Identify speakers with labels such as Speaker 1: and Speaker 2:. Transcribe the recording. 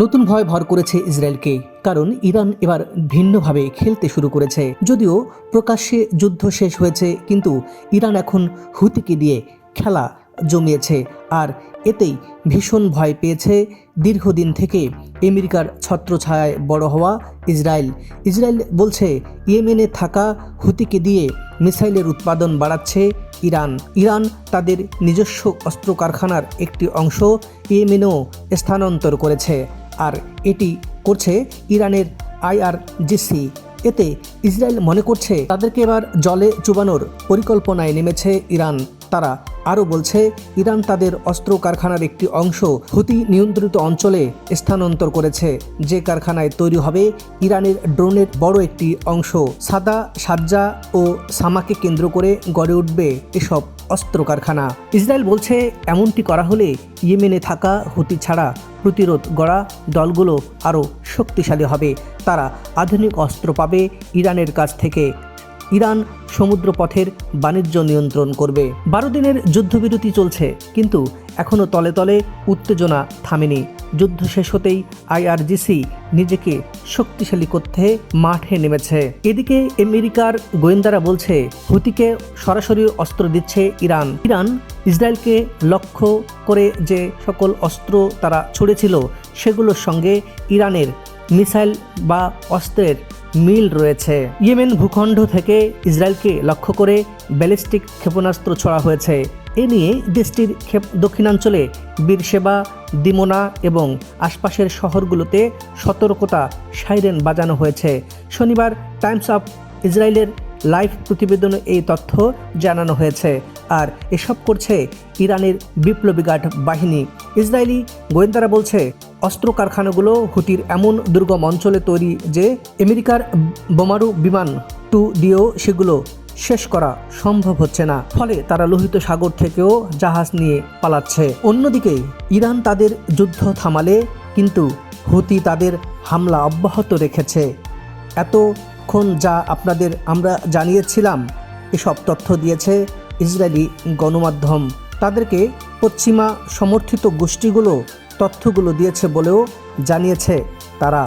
Speaker 1: নতুন ভয় ভর করেছে ইসরায়েলকে, কারণ ইরান এবার ভিন্নভাবে খেলতে শুরু করেছে। যদিও প্রকাশ্যে যুদ্ধ শেষ হয়েছে, কিন্তু ইরান এখন হুতিকে দিয়ে খেলা জমিয়েছে, আর এতেই ভীষণ ভয় পেয়েছে দীর্ঘদিন থেকে আমেরিকার ছত্রছায়ায় বড় হওয়া ইসরায়েল। ইসরায়েল বলছে, ইয়েমেনে থাকা হুতিকে দিয়ে মিসাইলের উৎপাদন বাড়াচ্ছে ইরান। ইরান তাদের নিজস্ব অস্ত্র কারখানার একটি অংশ ইয়েমেনেও স্থানান্তর করেছে। আর এটি করছে ইরানের আইআরজিসি। এতে ইসরায়েল মনে করছে তাদেরকে এবার জলে চুবানোর পরিকল্পনায় নেমেছে ইরান। তারা আরও বলছে, ইরান তাদের অস্ত্র কারখানার একটি অংশ হুতি নিয়ন্ত্রিত অঞ্চলে স্থানান্তর করেছে। যে কারখানায় তৈরি হবে ইরানের ড্রোনের বড় একটি অংশ। সাদা, সাজ্জা ও সামাকে কেন্দ্র করে গড়ে উঠবে এসব অস্ত্র কারখানা। ইসরায়েল বলছে, এমনটি করা হলে ইয়েমেনে থাকা হুতি ছাড়া প্রতিরোধ গড়া দলগুলো আরও শক্তিশালী হবে। তারা আধুনিক অস্ত্র পাবে ইরানের কাছ থেকে। ইরান সমুদ্রপথের বাণিজ্য নিয়ন্ত্রণ করবে। বারো দিনের যুদ্ধবিরতি চলছে, কিন্তু এখনও তলে তলে উত্তেজনা থামেনি। যুদ্ধ শেষ হতেই আইআরজিসি নিজেকে শক্তিশালী করতে মাঠে নেমেছে। এদিকে আমেরিকার গোয়েন্দারা বলছে, হুতিকে সরাসরি অস্ত্র দিচ্ছে ইরান। ইরান ইসরায়েলকে লক্ষ্য করে যে সকল অস্ত্র তারা ছুড়েছিল, সেগুলোর সঙ্গে ইরানের মিসাইল বা অস্ত্রের মিল রয়েছে। ইয়েমেন ভূখণ্ড থেকে ইসরায়েলকে লক্ষ্য করে ব্যালিস্টিক ক্ষেপণাস্ত্র ছড়া হয়েছে। এ নিয়ে দেশটির দক্ষিণাঞ্চলে বীরসেবা দিমোনা এবং আশপাশের শহরগুলোতে সতর্কতা সাইরেন বাজানো হয়েছে। শনিবার টাইমস অফ ইসরায়েলের লাইভ প্রতিবেদনে এই তথ্য জানানো হয়েছে। আর এসব করছে ইরানের বিপ্লবী গার্ড বাহিনী। ইসরায়েলি গোয়েন্দারা বলছে, অস্ত্র কারখানাগুলো হুতির এমন দুর্গম অঞ্চলে তৈরি যে আমেরিকার বোমারু বিমান টু দিয়েও সেগুলো শেষ করা সম্ভব হচ্ছে না। ফলে তারা লোহিত সাগর থেকেও জাহাজ নিয়ে পালাচ্ছে। অন্যদিকে, ইরান তাদের যুদ্ধ থামালে কিন্তু হুতি তাদের হামলা অব্যাহত রেখেছে। এতক্ষণ যা আপনাদের আমরা জানিয়েছিলাম, এসব তথ্য দিয়েছে ইসরায়েলি গণমাধ্যম। তাদেরকে পশ্চিমা সমর্থিত গোষ্ঠীগুলো তথ্যগুলো দিয়েছে বলেও জানিয়েছে তারা।